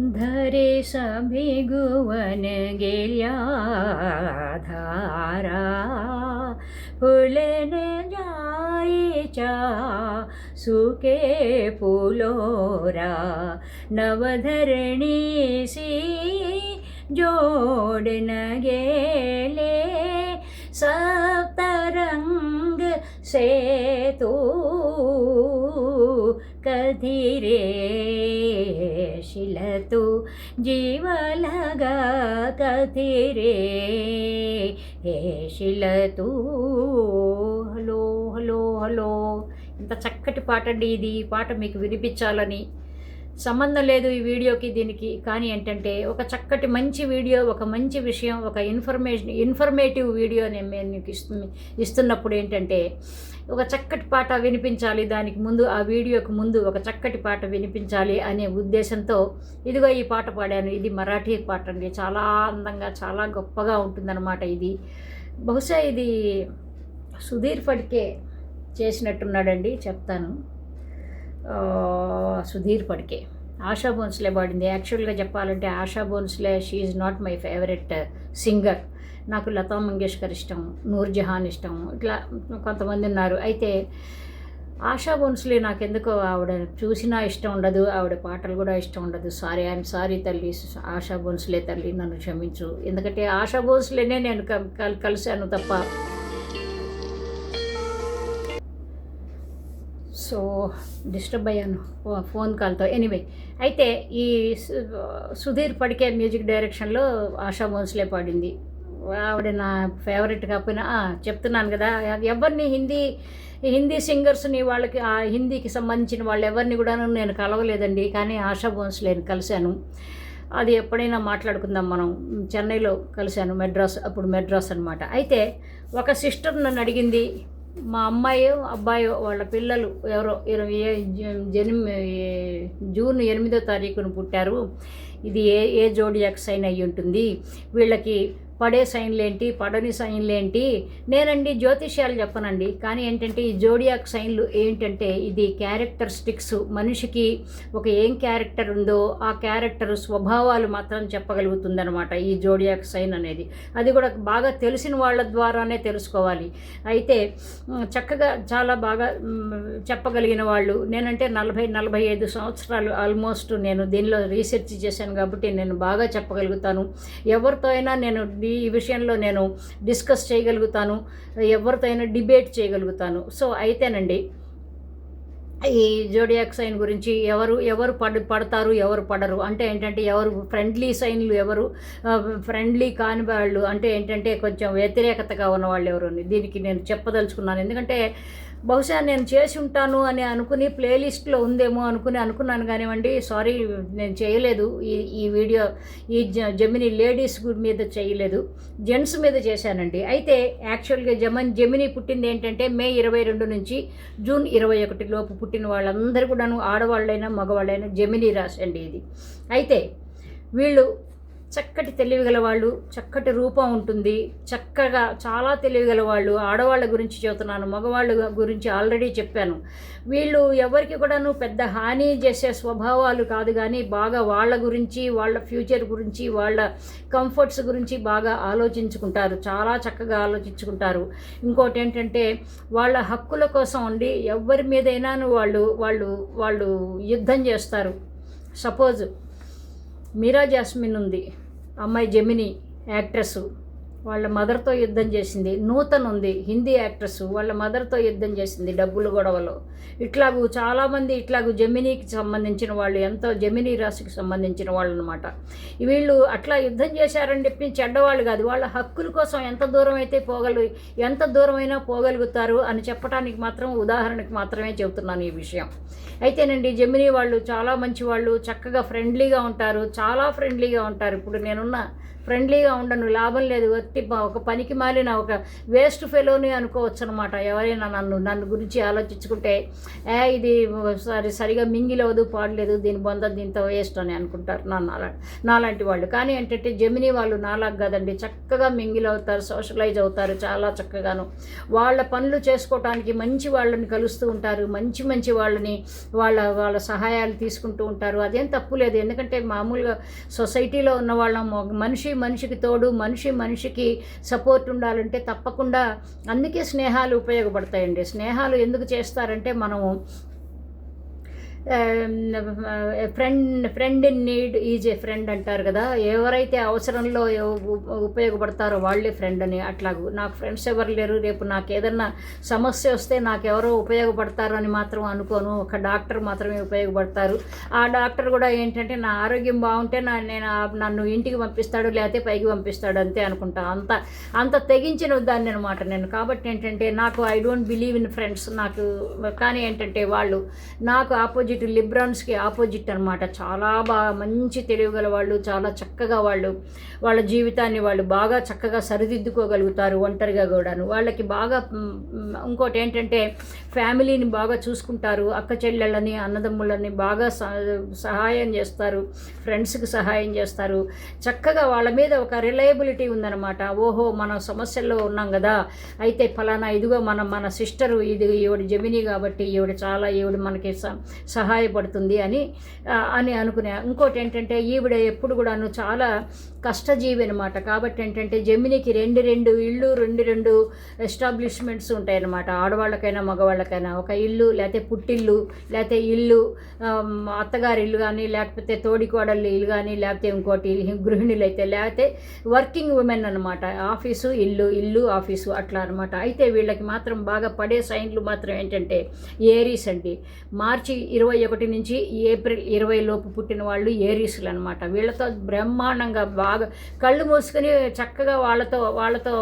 धरे भिगुवन गेल्या धारा फुलन जायच्या सुके पुलोरा नवधरणीसी जोडन गेले सप्तरंग सेतू कधी శిలతు జీవలగా కథిరే హే శిలతు. Hello hello hello. ఇంత చక్కటి పాట అండి ఇది పాట మీకు వినిపించాలని సంబంధం లేదు ఈ వీడియోకి దీనికి. కానీ ఏంటంటే ఒక చక్కటి మంచి వీడియో ఒక మంచి విషయం ఒక ఇన్ఫర్మేషన్ ఇన్ఫర్మేటివ్ వీడియో నేను మీకు ఇస్తు ఇస్తున్నప్పుడు ఏంటంటే ఒక చక్కటి పాట వినిపించాలి దానికి ముందు ఆ వీడియోకి ముందు ఒక చక్కటి పాట వినిపించాలి అనే ఉద్దేశంతో ఇదిగో ఈ పాట పాడాను. ఇది మరాఠీ పాట అండి. చాలా అందంగా చాలా గొప్పగా ఉంటుందన్నమాట ఇది. బహుశా ఇది సుధీర్ ఫడ్కే చేసినట్టున్నాడండి. చెప్తాను. సుధీర్ పడికే. ఆశా భోన్స్లే పాడింది. యాక్చువల్గా చెప్పాలంటే Asha Bhosle she's not my favourite singer నాకు లతా మంగేష్కర్ ఇష్టం నూర్జహాన్ ఇష్టం ఇట్లా కొంతమంది ఉన్నారు. అయితే ఆశా భోన్స్లే నాకెందుకో ఆవిడ చూసినా ఇష్టం ఉండదు ఆవిడ పాటలు కూడా ఇష్టం ఉండదు. సారీ ఐఎమ్ సారీ తల్లి ఆశా భోన్స్లే తల్లి నన్ను క్షమించు. ఎందుకంటే ఆశా భోన్స్లేనే నేను కల్- కలిశాను తప్ప సో డిస్టర్బ్ అయ్యాను ఫోన్ కాల్తో. ఎనీవే అయితే ఈ సుధీర్ పడికే మ్యూజిక్ డైరెక్షన్లో ఆశా భోన్స్లే పాడింది. ఆవిడ నా ఫేవరెట్ కాకపోయినా చెప్తున్నాను కదా ఎవరిని హిందీ హిందీ సింగర్స్ని వాళ్ళకి ఆ హిందీకి సంబంధించిన వాళ్ళు ఎవరిని కూడా నేను కలవలేదండి కానీ ఆశా భోన్స్లేని కలిశాను. అది ఎప్పుడైనా మాట్లాడుకుందాం మనం. చెన్నైలో కలిశాను మెడ్రాస్ అప్పుడు మెడ్రాస్ అనమాట అయితే ఒక సిస్టర్ నన్ను అడిగింది మా అమ్మాయి అబ్బాయి వాళ్ళ పిల్లలు ఎవరో ఇరవై జన్మ జూన్ ఎనిమిదో తారీఖున పుట్టారు. ఇది ఏ ఏ జోడియాక్ సైన్ అయ్యి ఉంటుంది వీళ్ళకి పడే సైన్లేంటి పడని సైన్లేంటి? నేనండి జ్యోతిష్యాలు చెప్పనండి. కానీ ఏంటంటే ఈ జోడియాక్ సైన్లు ఏంటంటే ఇది క్యారెక్టరిస్టిక్స్ మనిషికి ఒక ఏం క్యారెక్టర్ ఉందో ఆ క్యారెక్టర్ స్వభావాలు మాత్రం చెప్పగలుగుతుందనమాట ఈ జోడియాక్ సైన్ అనేది. అది కూడా బాగా తెలిసిన వాళ్ళ ద్వారానే తెలుసుకోవాలి. అయితే చక్కగా చాలా బాగా చెప్పగలిగిన వాళ్ళు. నేనంటే నలభై నలభై ఐదు సంవత్సరాలు ఆల్మోస్ట్ నేను దీనిలో రీసెర్చ్ చేశాను కాబట్టి నేను బాగా చెప్పగలుగుతాను. ఎవరితో అయినా నేను ఈ విషయంలో నేను డిస్కస్ చేయగలుగుతాను. ఎవరితో అయినా డిబేట్ చేయగలుగుతాను. సో అయితేనండి ఈ జోడియాక్ సైన్ గురించి ఎవరు ఎవరు పడ పడతారు ఎవరు పడరు. అంటే ఏంటంటే ఎవరు ఫ్రెండ్లీ సైన్లు ఎవరు ఫ్రెండ్లీ కాని వాళ్ళు అంటే ఏంటంటే కొంచెం వ్యతిరేకతగా ఉన్న వాళ్ళు ఎవరు దీనికి నేను చెప్పదలుచుకున్నాను. ఎందుకంటే బహుశా నేను చేసి ఉంటాను అని అనుకుని ప్లేలిస్ట్లో ఉందేమో అనుకుని అనుకున్నాను కానివ్వండి సారీ నేను చేయలేదు. ఈ ఈ వీడియో ఈ జమిని లేడీస్ మీద చేయలేదు. జెంట్స్ మీద చేశానండి. అయితే యాక్చువల్గా జమన్ జమిని పుట్టింది ఏంటంటే మే ఇరవై రెండు నుంచి జూన్ ఇరవై ఒకటి లోపు పుట్టిన వాళ్ళందరూ కూడాను ఆడవాళ్ళైనా మగవాళ్ళైనా జమిని రాశి అండి ఇది. అయితే వీళ్ళు చక్కటి తెలివిగల వాళ్ళు చక్కటి రూపం ఉంటుంది. చక్కగా చాలా తెలివిగల వాళ్ళు ఆడవాళ్ళ గురించి చెబుతున్నాను మగవాళ్ళ గురించి ఆల్రెడీ చెప్పాను. వీళ్ళు ఎవరికి కూడాను పెద్ద హాని చేసే స్వభావాలు కాదు కానీ బాగా వాళ్ళ గురించి వాళ్ళ ఫ్యూచర్ గురించి వాళ్ళ కంఫర్ట్స్ గురించి బాగా ఆలోచించుకుంటారు. చాలా చక్కగా ఆలోచించుకుంటారు. ఇంకోటి ఏంటంటే వాళ్ళ హక్కుల కోసం ఉండి ఎవరి మీదైనాను వాళ్ళు వాళ్ళు వాళ్ళు యుద్ధం చేస్తారు. సపోజ్ మీరా జాస్మిన్ ఉంది. అమ్మాయి జమిని యాక్ట్రెస్ వాళ్ళ మదర్తో యుద్ధం చేసింది. నూతన్ ఉంది హిందీ యాక్ట్రెస్. వాళ్ళ మదర్తో యుద్ధం చేసింది డబ్బులు గొడవలో. ఇట్లాగూ చాలామంది ఇట్లాగూ జమినీకి సంబంధించిన వాళ్ళు ఎంతో జమినీ రాశికి సంబంధించిన వాళ్ళు అనమాట వీళ్ళు అట్లా యుద్ధం చేశారని చెప్పి చెడ్డవాళ్ళు కాదు. వాళ్ళ హక్కుల కోసం ఎంత దూరం అయితే పోగలు ఎంత దూరమైనా పోగలుగుతారు అని చెప్పడానికి మాత్రం ఉదాహరణకి మాత్రమే చెబుతున్నాను ఈ విషయం. అయితేనండి జమినీ వాళ్ళు చాలా మంచి వాళ్ళు చక్కగా ఫ్రెండ్లీగా ఉంటారు చాలా ఫ్రెండ్లీగా ఉంటారు. ఇప్పుడు నేనున్న ఫ్రెండ్లీగా ఉండను లాభం లేదు వట్టి ఒక పనికి మాలిన ఒక వేస్ట్ ఫెలోని అనుకోవచ్చు అనమాట ఎవరైనా నన్ను నన్ను గురించి ఆలోచించుకుంటే ఏ ఇది సరి సరిగా మింగిలవదు పాడలేదు దీని బొంద దీంతో వేస్ట్ అని అనుకుంటారు నన్ను అలా నాలాంటి వాళ్ళు. కానీ ఏంటంటే జమిని వాళ్ళు నాలాగా కదండి. చక్కగా మింగిల్ అవుతారు సోషలైజ్ అవుతారు చాలా చక్కగాను. వాళ్ళ పనులు చేసుకోవటానికి మంచి వాళ్ళని కలుస్తూ ఉంటారు మంచి మంచి వాళ్ళని వాళ్ళ వాళ్ళ సహాయాలు తీసుకుంటూ ఉంటారు. అదేం తప్పు లేదు. ఎందుకంటే మామూలుగా సొసైటీలో ఉన్న వాళ్ళం మనిషి మనిషికి తోడు మనిషి మనిషికి సపోర్ట్ ఉండాలంటే తప్పకుండా అందుకే స్నేహాలు ఉపయోగపడతాయండి. స్నేహాలు ఎందుకు చేస్తారంటే మనము friend friend in need is a friend అంటారు కదా. ఎవరైతే అవసరంలో ఉపయోగపడతారో వాళ్ళే ఫ్రెండ్ అని అట్లాగూ. నాకు ఫ్రెండ్స్ ఎవరు లేరు రేపు నాకు ఏదన్నా సమస్య వస్తే నాకు ఎవరో ఉపయోగపడతారు అని మాత్రం అనుకోను. ఒక డాక్టర్ మాత్రమే ఉపయోగపడతారు. ఆ డాక్టర్ కూడా ఏంటంటే నా ఆరోగ్యం బాగుంటే నా నేను నన్ను ఇంటికి పంపిస్తాడు లేకపోతే పైకి పంపిస్తాడు అంతే అనుకుంటా. అంత అంత తెగించిన దాన్ని అనమాట నేను. కాబట్టి ఏంటంటే నాకు I don't believe in friends నాకు కానీ ఏంటంటే వాళ్ళు నాకు ఆపోజిట్ లిబ్రాన్స్కి ఆపోజిట్ అనమాట చాలా బాగా మంచి తెలివిగల వాళ్ళు చాలా చక్కగా వాళ్ళు వాళ్ళ జీవితాన్ని వాళ్ళు బాగా చక్కగా సరిదిద్దుకోగలుగుతారు ఒంటరిగా కూడాను. వాళ్ళకి బాగా ఇంకోటి ఏంటంటే ఫ్యామిలీని బాగా చూసుకుంటారు అక్క చెల్లెళ్ళని అన్నదమ్ములని బాగా సహాయం చేస్తారు ఫ్రెండ్స్కి సహాయం చేస్తారు. చక్కగా వాళ్ళ మీద ఒక రిలయబిలిటీ ఉందన్నమాట. ఓహో మనం సమస్యల్లో ఉన్నాం కదా. అయితే ఫలానా ఇదిగో మన మన సిస్టరు ఇది ఈవిడ జమిని కాబట్టి ఈవిడ చాలా ఈవిడ మనకి స- సహాయపడుతుంది అని అని అనుకునే. ఇంకోటి ఏంటంటే ఈవిడ ఎప్పుడు కూడాను చాలా కష్టజీవి అనమాట కాబట్టి ఏంటంటే జమినికి రెండు రెండు ఇళ్ళు రెండు రెండు ఎస్టాబ్లిష్మెంట్స్ ఉంటాయన్నమాట. ఆడవాళ్ళకైనా మగవాళ్ళకైనా. ఒక ఇల్లు లేకపోతే పుట్టిల్లు లేకపోతే ఇల్లు అత్తగారి ఇల్లు కానీ లేకపోతే తోడికోడళ్ళ ఇల్లు కానీ లేకపోతే ఇంకోటి గృహిణులు అయితే లేకపోతే వర్కింగ్ ఉమెన్ అనమాట ఆఫీసు ఇల్లు ఇల్లు ఆఫీసు అట్లా అనమాట అయితే వీళ్ళకి మాత్రం బాగా పడే సైన్లు మాత్రం ఏంటంటే ఏరీస్ అండి. మార్చి ఇరవై ఇరవై ఒకటి నుంచి ఏప్రిల్ ఇరవై లోపు పుట్టిన వాళ్ళు ఏరీసులు అనమాట వీళ్ళతో బ్రహ్మాండంగా బాగా కళ్ళు మూసుకొని చక్కగా వాళ్ళతో వాళ్ళతో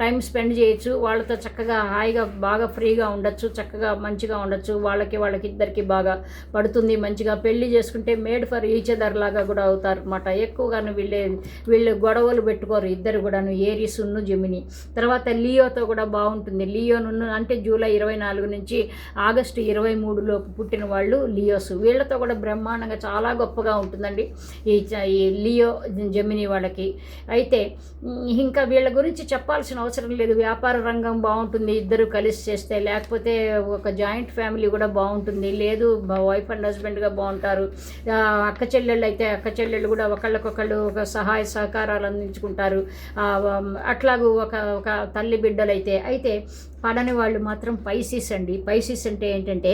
టైం స్పెండ్ చేయొచ్చు వాళ్ళతో చక్కగా హాయిగా బాగా ఫ్రీగా ఉండొచ్చు చక్కగా మంచిగా ఉండొచ్చు వాళ్ళకి వాళ్ళకి ఇద్దరికి బాగా పడుతుంది మంచిగా పెళ్ళి చేసుకుంటే మేడ్ ఫర్ ఈచ్ అదర్ లాగా కూడా అవుతారు అనమాట ఎక్కువగాను వీళ్ళే వీళ్ళు గొడవలు పెట్టుకోరు ఇద్దరు కూడాను ఏరీసును జమిని. తర్వాత లియోతో కూడా బాగుంటుంది. లియోను అంటే జూలై ఇరవై నాలుగు నుంచి ఆగస్టు ఇరవై మూడులోపు పుట్టిన వాళ్ళు లియోస్. వీళ్ళతో కూడా బ్రహ్మాండంగా చాలా గొప్పగా ఉంటుందండి ఈ ఈ లియో జమిని వాళ్ళకి. అయితే ఇంకా వీళ్ళ గురించి చెప్పాల్సిన అవసరం లేదు. వ్యాపార రంగం బాగుంటుంది ఇద్దరు కలిసి చేస్తే లేకపోతే ఒక జాయింట్ ఫ్యామిలీ కూడా బాగుంటుంది. లేదు వైఫ్ అండ్ హస్బెండ్గా బాగుంటారు. అక్క చెల్లెళ్ళు అయితే అక్క చెల్లెళ్ళు కూడా ఒకళ్ళకొకళ్ళు ఒక సహాయ సహకారాలు అందించుకుంటారు. అట్లాగూ ఒక ఒక తల్లి బిడ్డలైతే అయితే పడని వాళ్ళు మాత్రం పైసిస్ అండి. పైసిస్ అంటే ఏంటంటే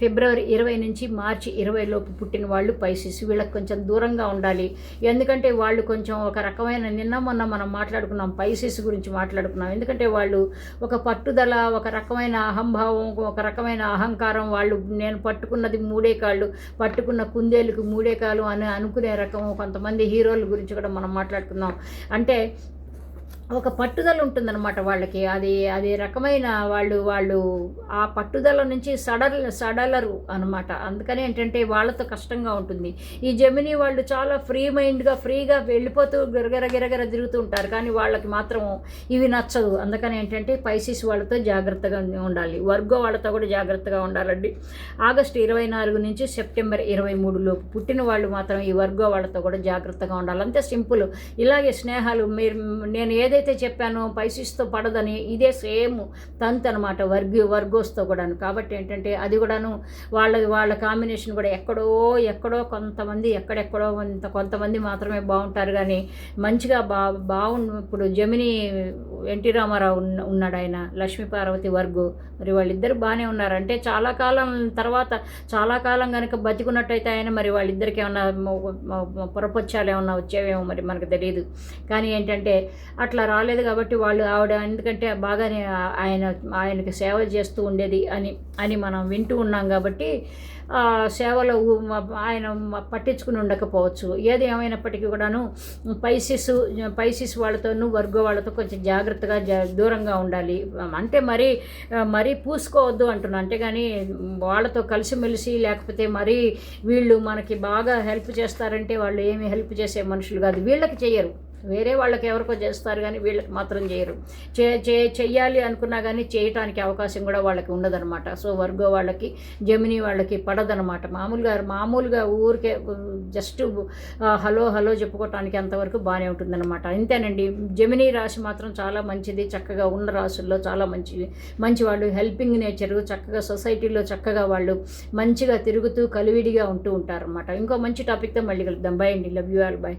ఫిబ్రవరి ఇరవై నుంచి మార్చి ఇరవై లోపు పుట్టిన వాళ్ళు పైసిస్ వీళ్ళకి కొంచెం దూరంగా ఉండాలి. ఎందుకంటే వాళ్ళు కొంచెం ఒక రకమైన నిన్న మొన్న మనం మాట్లాడుకున్నాం పైసిస్ గురించి మాట్లాడుకున్నాం. ఎందుకంటే వాళ్ళు ఒక పట్టుదల ఒక రకమైన అహంభావం ఒక రకమైన అహంకారం వాళ్ళు నేను పట్టుకున్నది మూడే కాళ్ళు పట్టుకున్న కుందేలుకు మూడే కాలు అని అనుకునే రకం కొంతమంది హీరోల గురించి కూడా మనం మాట్లాడుకున్నాం. అంటే ఒక పట్టుదల ఉంటుందన్నమాట వాళ్ళకి. అది అది రకమైన వాళ్ళు వాళ్ళు ఆ పట్టుదల నుంచి సడల్ సడలరు అనమాట అందుకని ఏంటంటే వాళ్ళతో కష్టంగా ఉంటుంది. ఈ జమిని వాళ్ళు చాలా ఫ్రీ మైండ్గా ఫ్రీగా వెళ్ళిపోతూ గిరగర గిరగర తిరుగుతూ ఉంటారు. కానీ వాళ్ళకి మాత్రం ఇవి నచ్చదు. అందుకని ఏంటంటే పైసీస్ వాళ్ళతో జాగ్రత్తగా ఉండాలి. వర్గో వాళ్ళతో కూడా జాగ్రత్తగా ఉండాలండి. ఆగస్టు ఇరవై నాలుగు నుంచి సెప్టెంబర్ ఇరవై మూడులోపు పుట్టిన వాళ్ళు మాత్రం ఈ వర్గో వాళ్ళతో కూడా జాగ్రత్తగా ఉండాలి. అంతే సింపుల్. ఇలాగే స్నేహాలు మీరు నేను ఏదైతే చెప్పానో పైసిస్తో పడదని ఇదే సేమ్ తంత్ అనమాట వర్గి వర్గోస్తో కూడాను. కాబట్టి ఏంటంటే అది కూడాను వాళ్ళ వాళ్ళ కాంబినేషన్ కూడా ఎక్కడో ఎక్కడో కొంతమంది ఎక్కడెక్కడో కొంత కొంతమంది మాత్రమే బాగుంటారు. కానీ మంచిగా బా బాగుండు ఇప్పుడు జమిని ఎన్టీ రామారావు ఉన్న ఉన్నాడు ఆయన లక్ష్మీ పార్వతి వర్గు. మరి వాళ్ళిద్దరు బాగానే ఉన్నారు. అంటే చాలా కాలం తర్వాత చాలా కాలం కనుక బతికున్నట్టయితే ఆయన మరి వాళ్ళిద్దరికి ఏమన్నా పొరపచ్చాలు ఏమన్నా వచ్చేవేమో మరి మనకు తెలియదు కానీ ఏంటంటే అట్లా రాలేదు కాబట్టి వాళ్ళు ఆవిడ ఎందుకంటే బాగానే ఆయన ఆయనకి సేవ చేస్తూ ఉండేది అని అని మనం వింటూ ఉన్నాం కాబట్టి సేవలో ఆయన పట్టించుకుని ఉండకపోవచ్చు. ఏది ఏమైనప్పటికీ కూడాను పైసిస్ పైసిస్ వాళ్ళతోనూ వర్గో వాళ్ళతో కొంచెం జాగ్రత్తగా జా దూరంగా ఉండాలి. అంటే మరీ మరీ పూసుకోవద్దు అంటున్నాను అంతేగాని వాళ్ళతో కలిసిమెలిసి లేకపోతే మరీ వీళ్ళు మనకి బాగా హెల్ప్ చేస్తారంటే వాళ్ళు ఏమి హెల్ప్ చేసే మనుషులు కాదు. వీళ్ళకి చేయరు వేరే వాళ్ళకి ఎవరికో చేస్తారు కానీ వీళ్ళకి మాత్రం చేయరు. చే చే చెయ్యాలి అనుకున్నా కానీ చేయటానికి అవకాశం కూడా వాళ్ళకి ఉండదనమాట సో వర్గో వాళ్ళకి జమిని వాళ్ళకి పడదనమాట మామూలుగా మామూలుగా ఊరికే జస్ట్ హలో హలో చెప్పుకోవటానికి అంతవరకు బాగానే ఉంటుందన్నమాట. ఇంతేనండి. జమిని రాశి మాత్రం చాలా మంచిది. చక్కగా ఉన్న రాసుల్లో చాలా మంచిది. మంచి వాళ్ళు హెల్పింగ్ నేచరు చక్కగా సొసైటీలో చక్కగా వాళ్ళు మంచిగా తిరుగుతూ కలివిడిగా ఉంటూ ఉంటారన్నమాట. ఇంకో మంచి టాపిక్తో మళ్ళీ కలుద్దాం. బాయ్ అండి. Love you all. బాయ్